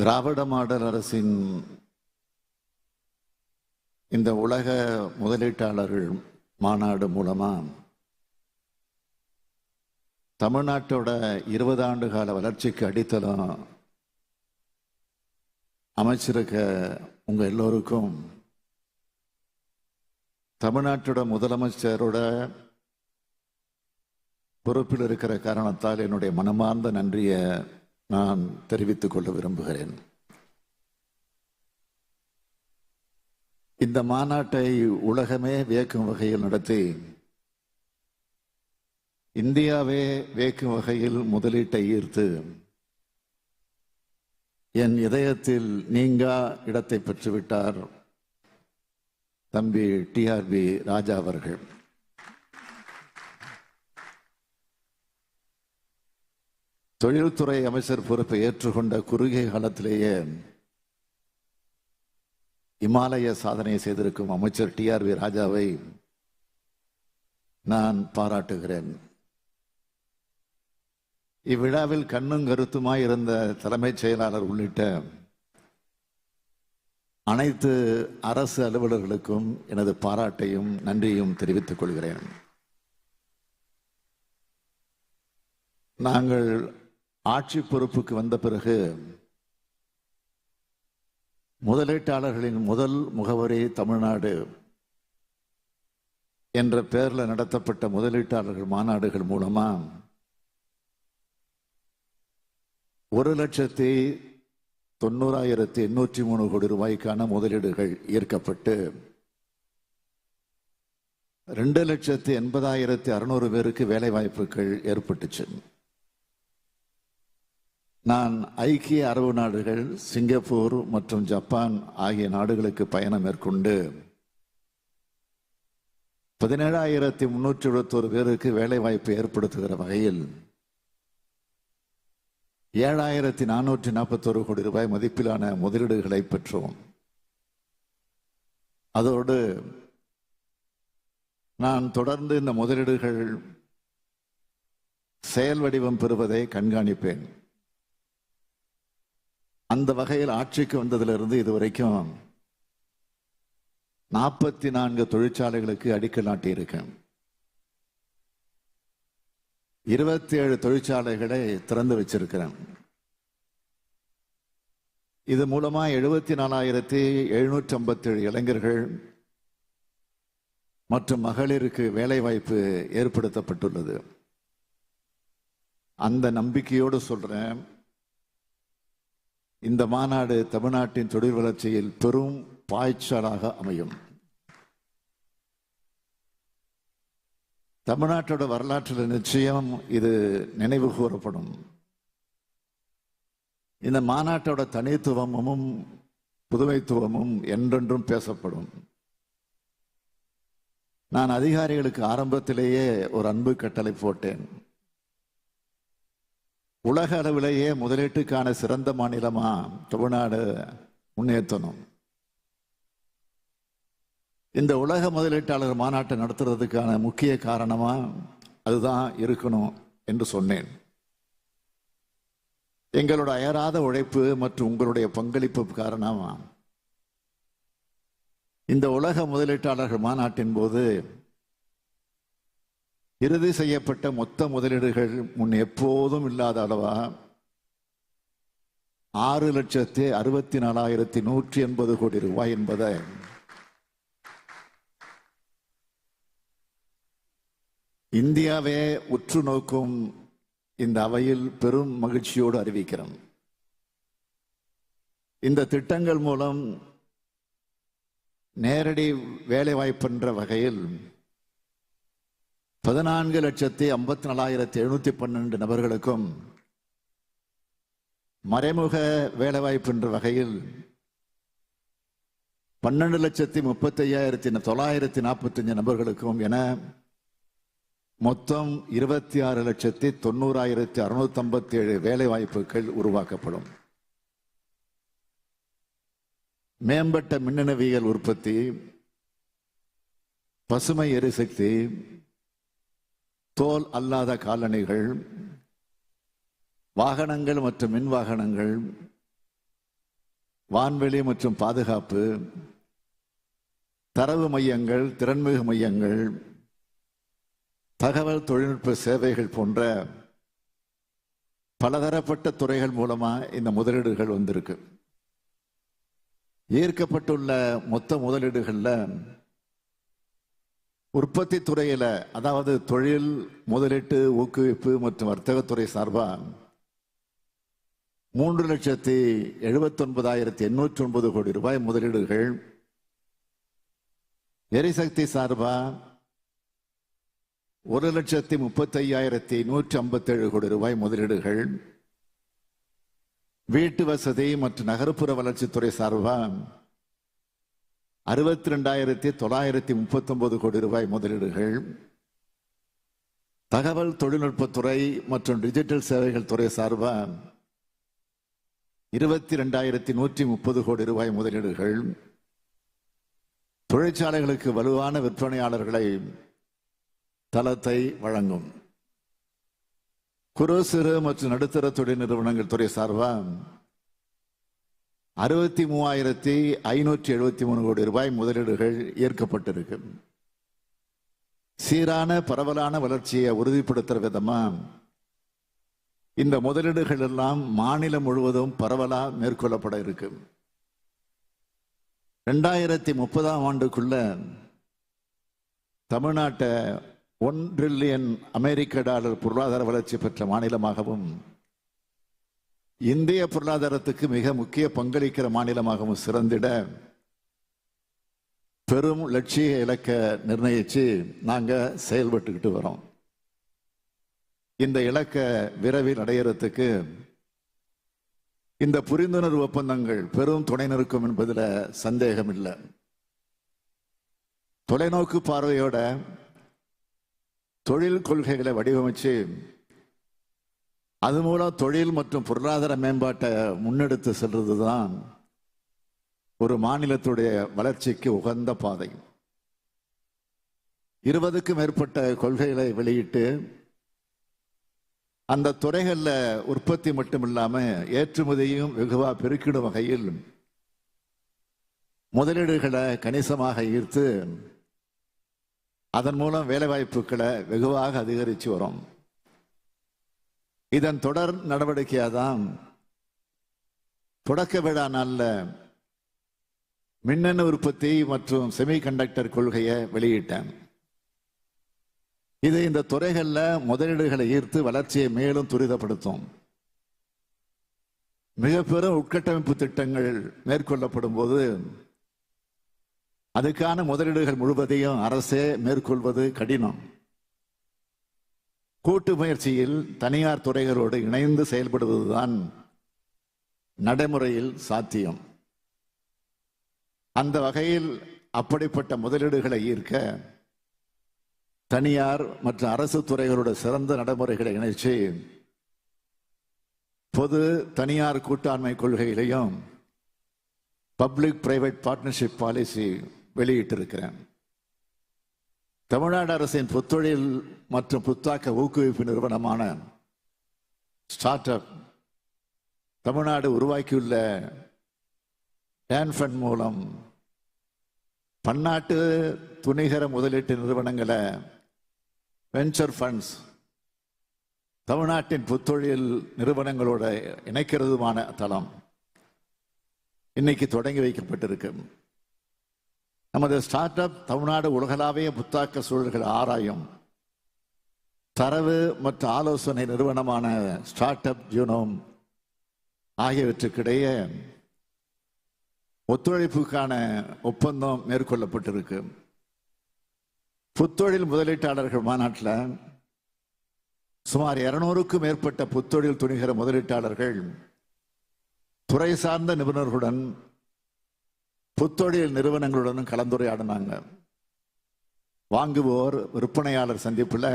திராவிட model அரசின் இந்த உலக முதலீட்டாளர்கள் மாநாடு மூலமாக தமிழ்நாட்டோட இருபது ஆண்டு கால வளர்ச்சிக்கு அடித்தளம் அமைச்சிருக்க உங்கள் எல்லோருக்கும் தமிழ்நாட்டோட முதலமைச்சரோட பொறுப்பில் இருக்கிற காரணத்தால் என்னுடைய மனமார்ந்த நன்றியை நான் தெரிவித்துக் கொள்ள விரும்புகிறேன். இந்த மாநாட்டை உலகமே வியக்கும் வகையில் நடத்தி இந்தியாவே வியக்கும் வகையில் முதலீட்டை ஈர்த்து என் இதயத்தில் நீங்கா இடத்தை பெற்றுவிட்டார் தம்பி டிஆர்பி ராஜா அவர்கள். தொழில்துறை அமைச்சர் பொறுப்பை ஏற்றுக்கொண்ட குறுகிய காலத்திலேயே இமாலய சாதனை செய்திருக்கும் அமைச்சர் டிஆர்வி ராஜாவை நான் பாராட்டுகிறேன். இவ்விழாவில் கண்ணும் கருத்துமாய் இருந்த தலைமைச் செயலாளர் உள்ளிட்ட அனைத்து அரசு அலுவலர்களுக்கும் எனது பாராட்டையும் நன்றியும் தெரிவித்துக் கொள்கிறேன். நாங்கள் ஆட்சி பொறுப்புக்கு வந்த பிறகு முதலீட்டாளர்களின் முதல் முகவரி தமிழ்நாடு என்ற பெயரில் நடத்தப்பட்ட முதலீட்டாளர்கள் மாநாடுகள் மூலமாக ஒரு லட்சத்தி தொண்ணூறாயிரத்தி எண்ணூற்றி மூணு கோடி ரூபாய்க்கான முதலீடுகள் ஈர்க்கப்பட்டு ரெண்டு லட்சத்தி எண்பதாயிரத்தி அறுநூறு பேருக்கு வேலைவாய்ப்புகள் ஏற்பட்டுச்சு. நான் ஐக்கிய அரபு நாடுகள் சிங்கப்பூர் மற்றும் ஜப்பான் ஆகிய நாடுகளுக்கு பயணம் மேற்கொண்டு பதினேழாயிரத்தி முன்னூற்றி எழுபத்தோரு பேருக்கு வேலைவாய்ப்பு ஏற்படுத்துகிற வகையில் ஏழாயிரத்தி நானூற்றி நாற்பத்தோரு கோடி ரூபாய் மதிப்பிலான முதலீடுகளை பெற்றோம். அதோடு நான் தொடர்ந்து இந்த முதலீடுகள் செயல் வடிவம் பெறுவதை கண்காணிப்பேன். அந்த வகையில் ஆட்சிக்கு வந்ததிலிருந்து இதுவரைக்கும் நாற்பத்தி நான்கு தொழிற்சாலைகளுக்கு அடிக்கல் நாட்டியிருக்கேன். இருபத்தி ஏழு தொழிற்சாலைகளை திறந்து வச்சிருக்கிறேன். இது மூலமா எழுபத்தி நாலாயிரத்தி எழுநூற்றி ஐம்பத்தி ஏழு இளைஞர்கள் மற்றும் மகளிருக்கு வேலைவாய்ப்பு ஏற்படுத்தப்பட்டுள்ளது. அந்த நம்பிக்கையோடு சொல்றேன். இந்த மாநாடு தமிழ்நாட்டின் தொழில் வளர்ச்சியில் பெரும் பாய்ச்சலாக அமையும். தமிழ்நாட்டோட வரலாற்றில் நிச்சயம் இது நினைவு கூறப்படும். இந்த மாநாட்டோட தனித்துவமும் புதுமைத்துவமும் என்றென்றும் பேசப்படும். நான் அதிகாரிகளுக்கு ஆரம்பத்திலேயே ஒரு அன்பு கட்டளை போட்டேன். உலக அளவிலேயே முதலீட்டுக்கான சிறந்த மாநிலமா தமிழ்நாடு முன்னேற்றணும். இந்த உலக முதலீட்டாளர் மாநாட்டை நடத்துறதுக்கான முக்கிய காரணமா அதுதான் இருக்கணும் என்று சொன்னேன். எங்களோட அயராத உழைப்பு மற்றும் உங்களுடைய பங்களிப்பு காரணமா இந்த உலக முதலீட்டாளர்கள் மாநாட்டின் போது இறுதி செய்யப்பட்ட மொத்த முதலீடுகள் முன் எப்போதும் இல்லாத அளவா ஆறு லட்சத்தி அறுபத்தி நாலாயிரத்தி நூற்றி எண்பது கோடி ரூபாய் என்பதை இந்தியாவே உற்று நோக்கும் இந்த அவையில் பெரும் மகிழ்ச்சியோடு அறிவிக்கிறோம். இந்த திட்டங்கள் மூலம் நேரடி வேலைவாய்ப்புன்ற வகையில் பதினான்கு லட்சத்தி ஐம்பத்தி நாலாயிரத்தி எழுநூத்தி பன்னெண்டு நபர்களுக்கும் மறைமுக வேலைவாய்ப்பு என்ற வகையில் பன்னெண்டு லட்சத்தி முப்பத்தி ஐயாயிரத்தி தொள்ளாயிரத்தி நாற்பத்தி அஞ்சு நபர்களுக்கும் என மொத்தம் இருபத்தி ஆறு லட்சத்தி தொண்ணூறாயிரத்தி அறுநூத்தி ஐம்பத்தி ஏழு வேலைவாய்ப்புகள் உருவாக்கப்படும். மேம்பட்ட மின்னணுவியல் உற்பத்தி பசுமை எரிசக்தி தோல் அல்லாத காலணிகள் வாகனங்கள் மற்றும் மின் வாகனங்கள் வான்வெளி மற்றும் பாதுகாப்பு தரவு மையங்கள் திறன்மிகு மையங்கள் தகவல் தொழில்நுட்ப சேவைகள் போன்ற பலதரப்பட்ட துறைகள் மூலமாக இந்த முதலீடுகள் வந்திருக்கு. ஈர்க்கப்பட்டுள்ள மொத்த முதலீடுகளில் உற்பத்தி துறையில் அதாவது தொழில் முதலீட்டு ஊக்குவிப்பு மற்றும் வர்த்தகத்துறை சார்பாக மூன்று லட்சத்தி எழுபத்தொன்பதாயிரத்தி எண்ணூற்றி ஒன்பது கோடி ரூபாய் முதலீடுகள். எரிசக்தி சார்பாக ஒரு லட்சத்தி முப்பத்தையாயிரத்தி நூற்றி ஐம்பத்தேழு கோடி ரூபாய் முதலீடுகள். வீட்டு வசதி மற்றும் நகர்ப்புற வளர்ச்சித்துறை சார்பாக அறுபத்தி ரெண்டாயிரத்தி தொள்ளாயிரத்தி முப்பத்தி ஒன்பது கோடி ரூபாய் முதலீடுகள். தகவல் தொழில்நுட்பத்துறை மற்றும் டிஜிட்டல் சேவைகள் துறை சார்பாக இருபத்தி ரெண்டாயிரத்தி நூற்றி முப்பது கோடி ரூபாய் முதலீடுகள். தொழிற்சாலைகளுக்கு வலுவான விற்பனையாளர்களை தளத்தை வழங்கும். குறு சிறு மற்றும் நடுத்தர தொழில் நிறுவனங்கள் துறை சார்பாக அறுபத்தி மூவாயிரத்தி ஐநூற்றி எழுபத்தி மூணு கோடி ரூபாய் முதலீடுகள் ஏற்கப்பட்டிருக்கு. சீரான பரவலான வளர்ச்சியை உறுதிப்படுத்துற விதமா இந்த முதலீடுகள் எல்லாம் மாநிலம் முழுவதும் பரவலா மேற்கொள்ளப்பட இருக்கு. ரெண்டாயிரத்தி முப்பதாம் ஆண்டுக்குள்ள தமிழ்நாட்டை ஒன் ட்ரில்லியன் அமெரிக்க டாலர் பொருளாதார வளர்ச்சி பெற்ற மாநிலமாகவும் இந்திய பொருளாதாரத்துக்கு மிக முக்கிய பங்களிக்கிற மாநிலமாகவும் சிறந்திட பெரும் லட்சிய இலக்க நிர்ணயிச்சு நாங்க செயல்பட்டுக்கிட்டு வரோம். இந்த இலக்க விரைவில் அடையறதுக்கு இந்த புரிந்துணர்வு ஒப்பந்தங்கள் பெரும் துணை நிற்கும் என்பதில் சந்தேகம் இல்லை தொலைநோக்கு பார்வையோட தொழில் கொள்கைகளை வடிவமைச்சு அது மூலம் தொழில் மற்றும் பொருளாதார மேம்பாட்டை முன்னெடுத்து செல்வது தான் ஒரு மாநிலத்துடைய வளர்ச்சிக்கு உகந்த பாதை. இருபதுக்கும் மேற்பட்ட கொள்கைகளை வெளியிட்டு அந்த துறைகளில் உற்பத்தி மட்டும் இல்லாமல் ஏற்றுமதியும் வெகுவாக பெருக்கிடும் வகையில் முதலீடுகளை கணிசமாக ஈர்த்து அதன் மூலம் வேலைவாய்ப்புகளை வெகுவாக அதிகரித்து வரும். இதன் தொடர் நடவடிக்கையாக தான் தொடக்க விழா நாளில் மின்னணு உற்பத்தி மற்றும் செமிகண்டக்டர் கொள்கையை வெளியிட்டேன். இது இந்த துறைகளில் முதலீடுகளை ஈர்த்து வளர்ச்சியை மேலும் துரிதப்படுத்தும். மிக பெரும் உட்கட்டமைப்பு திட்டங்கள் மேற்கொள்ளப்படும் போது அதுக்கான முதலீடுகள் முழுவதையும் அரசே மேற்கொள்வது கடினம். கூட்டு முயற்சியில் தனியார் துறைகளோடு இணைந்து செயல்படுவதுதான் நடைமுறையில் சாத்தியம். அந்த வகையில் அப்படிப்பட்ட முதலீடுகளை ஈர்க்க தனியார் மற்றும் அரசு துறைகளோட சிறந்த நடைமுறைகளை இணைச்சு பொது தனியார் கூட்டாண்மை கொள்கையிலையும் பப்ளிக் பிரைவேட் பார்ட்னர்ஷிப் பாலிசி வெளியிட்டிருக்கிறேன். தமிழ்நாடு அரசின் புத்தொழில் மற்றும் புத்தாக்க ஊக்குவிப்பு நிறுவனமான ஸ்டார்ட் அப் தமிழ்நாடு உருவாக்கியுள்ள டேன்ஃபண்ட் மூலம் பன்னாட்டு துணிகர முதலீட்டு நிறுவனங்களை வெஞ்சர் ஃபண்ட்ஸ் தமிழ்நாட்டின் புத்தொழில் நிறுவனங்களோட இணைக்கிறதுமான தளம் இன்னைக்கு தொடங்கி வைக்கப்பட்டிருக்கு. நமது ஸ்டார்ட் அப் தமிழ்நாடு உலகளாவிய புத்தாக்க சூழல்கள் ஆராயும் தரவு மற்றும் ஆலோசனை நிறுவனமான ஸ்டார்ட் அப் ஜூனோம் ஆகியவற்றுக்கிடையே ஒத்துழைப்புக்கான ஒப்பந்தம் மேற்கொள்ளப்பட்டிருக்கு. புத்தொழில் முதலீட்டாளர்கள் மாநாட்டில் சுமார் இருநூறுக்கும் மேற்பட்ட புத்தொழில் துணிகிற முதலீட்டாளர்கள் துறை சார்ந்த நிபுணர்களுடன் புத்தொழில் நிறுவனங்களுடனும் கலந்துரையாடினாங்க. வாங்குவோர் விற்பனையாளர் சந்திப்பில்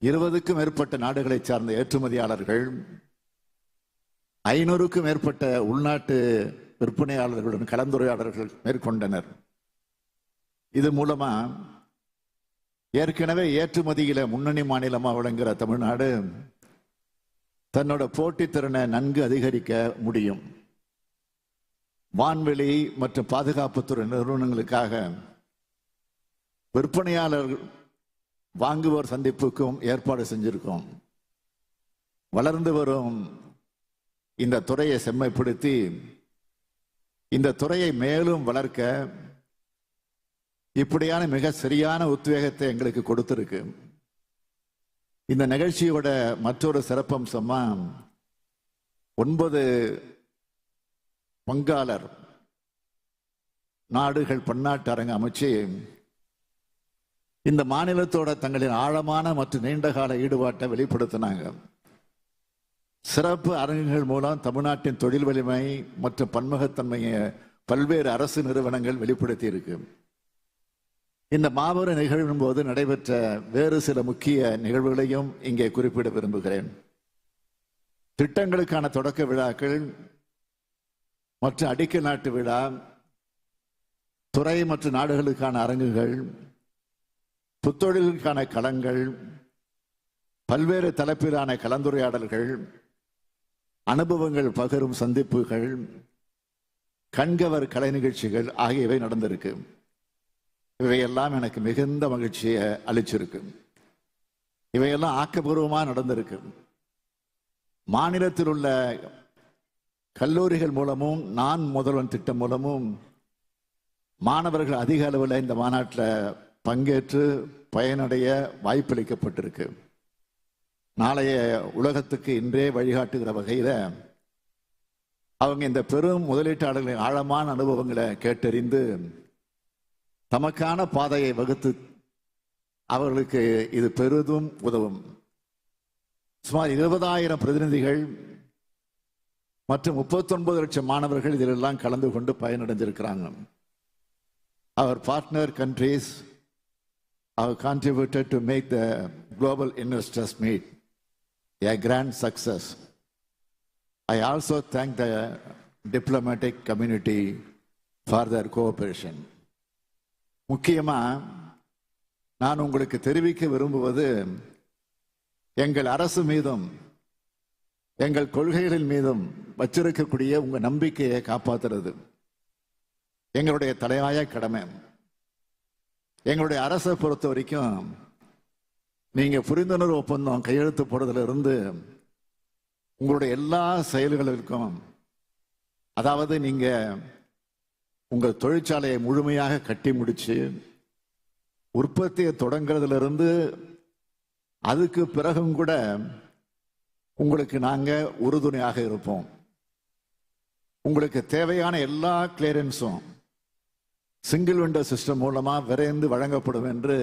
இருபதுக்கும் மேற்பட்ட நாடுகளை சார்ந்த ஏற்றுமதியாளர்கள் ஐநூறுக்கும் மேற்பட்ட உள்நாட்டு விற்பனையாளர்களுடன் கலந்துரையாடல்கள் மேற்கொண்டனர். இது மூலமா ஏற்கனவே ஏற்றுமதியில முன்னணி மாநிலமாக விளங்குகிற தமிழ்நாடு தன்னோட போட்டித்திறனை நன்கு அதிகரிக்க முடியும். வான்வெளி மற்றும் பாதுகாப்புத்துறை நிறுவனங்களுக்காக விற்பனையாளர் வாங்குவோர் சந்திப்புக்கும் ஏற்பாடு செஞ்சிருக்கோம். வளர்ந்து வரும் இந்த துறையை செம்மைப்படுத்தி இந்த துறையை மேலும் வளர்க்க இப்படியான மிக சரியான உத்வேகத்தை எங்களுக்கு கொடுத்துருக்கு. இந்த நிகழ்ச்சியோட மற்றொரு சிறப்பம்சமா ஒன்பது பங்காளர். நாடுகள் பன்னாட்டு அரங்கு அமைச்சு இந்த மாநிலத்தோட தங்களின் ஆழமான மற்றும் நீண்டகால ஈடுபாட்டை வெளிப்படுத்தினாங்க. சிறப்பு அரங்குகள் மூலம் தமிழ்நாட்டின் தொழில் வலிமை மற்றும் பன்முகத்தன்மையை பல்வேறு அரசு நிறுவனங்கள் வெளிப்படுத்தி இருக்கு இந்த மாபெரும் நிகழ்வின் போது நடைபெற்ற வேறு சில முக்கிய நிகழ்வுகளையும் இங்கே குறிப்பிட விரும்புகிறேன். திட்டங்களுக்கான தொடக்க விழாக்கள் மற்ற அடிக்க நாட்டு விழா துறை மற்றும் நாடுகளுக்கான அரங்குகள் புத்தொழிலுக்கான களங்கள் பல்வேறு தலைப்பிலான கலந்துரையாடல்கள் அனுபவங்கள் பகிரும் சந்திப்புகள் கண்கவர் கலை நிகழ்ச்சிகள் ஆகியவை நடந்திருக்கு. இவையெல்லாம் எனக்கு மிகுந்த மகிழ்ச்சியை அளிச்சிருக்கு. இவையெல்லாம் ஆக்கப்பூர்வமாக நடந்திருக்கு. மாநிலத்தில் உள்ள கல்லூரிகள் மூலமும் நான் முதல்வன் திட்டம் மூலமும் மாணவர்கள் அதிக அளவில் இந்த மாநாட்டில் பங்கேற்று பயனடைய வாய்ப்பளிக்கப்பட்டிருக்கு. நாளைய உலகத்துக்கு இன்றே வழிகாட்டுகிற வகையில் அவங்க இந்த பெரும் முதலீட்டாளர்களின் ஆழமான அனுபவங்களை கேட்டறிந்து தமக்கான பாதையை வகுத்து அவர்களுக்கு இது பெரிதும் உதவும். சுமார் இருபதாயிரம் பிரதிநிதிகள் மற்ற முப்பத்தொன்பது லட்சம் மாணவர்கள் இதிலெல்லாம் கலந்து கொண்டு பயனடைஞ்சிருக்கிறாங்க அவர் partner countries our contributed to make the global investors meet a grand success I also thank the diplomatic community for their cooperation முக்கியமாக நான் உங்களுக்கு தெரிவிக்க விரும்புவது எங்கள் அரசு மீதும் எங்கள் கொள்கைகளின் மீதும் வச்சிருக்கக்கூடிய உங்க நம்பிக்கையை காப்பாத்துறது எங்களுடைய தலையாய கடமை. எங்களுடைய அரசை பொறுத்த வரைக்கும் நீங்க புரிந்துணர்வு ஒப்பந்தம் கையெழுத்து போடுறதுல இருந்து உங்களுடைய எல்லா செயல்களுக்கும் அதாவது நீங்க உங்கள் தொழிற்சாலையை முழுமையாக கட்டி முடிச்சு உற்பத்தியை தொடங்குறதுல இருந்து அதுக்கு பிறகும் கூட உங்களுக்கு நாங்கள் உறுதுணையாக இருப்போம். உங்களுக்கு தேவையான எல்லா கிளியரன்ஸும் சிங்கிள் விண்டோ சிஸ்டம் மூலமாக விரைந்து வழங்கப்படும் என்று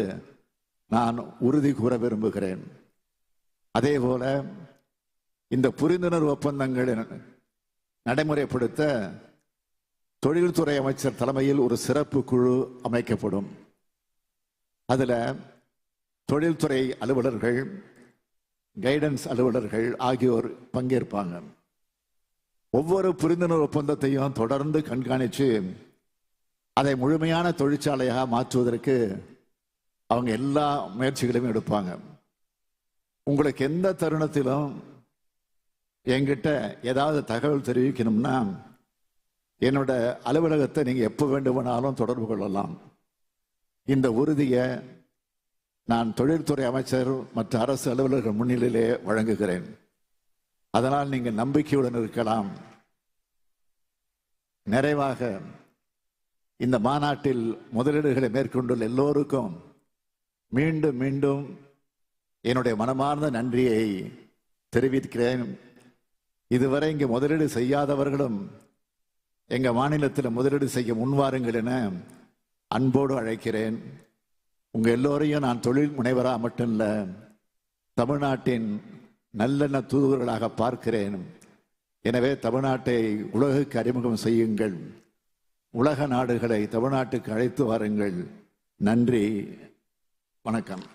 நான் உறுதி கூற விரும்புகிறேன். அதே போல இந்த புரிந்துணர்வு ஒப்பந்தங்களை நடைமுறைப்படுத்த தொழில்துறை அமைச்சர் தலைமையில் ஒரு சிறப்பு குழு அமைக்கப்படும். அதில் தொழில்துறை அலுவலர்கள் கைடன்ஸ் அலுவலர்கள் ஆகியோர் பங்கேற்பாங்க. ஒவ்வொரு புரிந்துணர்வு ஒப்பந்தத்தையும் தொடர்ந்து கண்காணித்து அதை முழுமையான தொழிற்சாலையாக மாற்றுவதற்கு அவங்க எல்லா முயற்சிகளையும் எடுப்பாங்க. உங்களுக்கு எந்த தருணத்திலும் என்கிட்ட ஏதாவது தகவல் தெரிவிக்கணும்னா என்னோட அலுவலகத்தை நீங்கள் எப்போ வேண்டுமானாலும் தொடர்பு கொள்ளலாம். இந்த உறுதியை நான் தொழில்துறை அமைச்சர் மற்ற அரசு அலுவலர்கள் முன்னிலையிலே வழங்குகிறேன். அதனால் நீங்கள் நம்பிக்கையுடன் இருக்கலாம். நிறைவாக இந்த மாநாட்டில் முதலீடுகளை மேற்கொண்டுள்ள எல்லோருக்கும் மீண்டும் மீண்டும் என்னுடைய மனமார்ந்த நன்றியை தெரிவிக்கிறேன். இதுவரை இங்கே முதலீடு செய்யாதவர்களும் எங்கள் மாநிலத்தில் முதலீடு செய்ய முன்வாருங்கள் என அன்போடு அழைக்கிறேன். உங்கள் எல்லோரையும் நான் தொழில் முனைவராக மட்டும் இல்லை தமிழ்நாட்டின் நல்லெண்ண தூதுவர்களாக பார்க்கிறேன். எனவே தமிழ்நாட்டை உலகுக்கு அறிமுகம் செய்யுங்கள். உலக நாடுகளை தமிழ்நாட்டுக்கு அழைத்து வாருங்கள். நன்றி. வணக்கம்.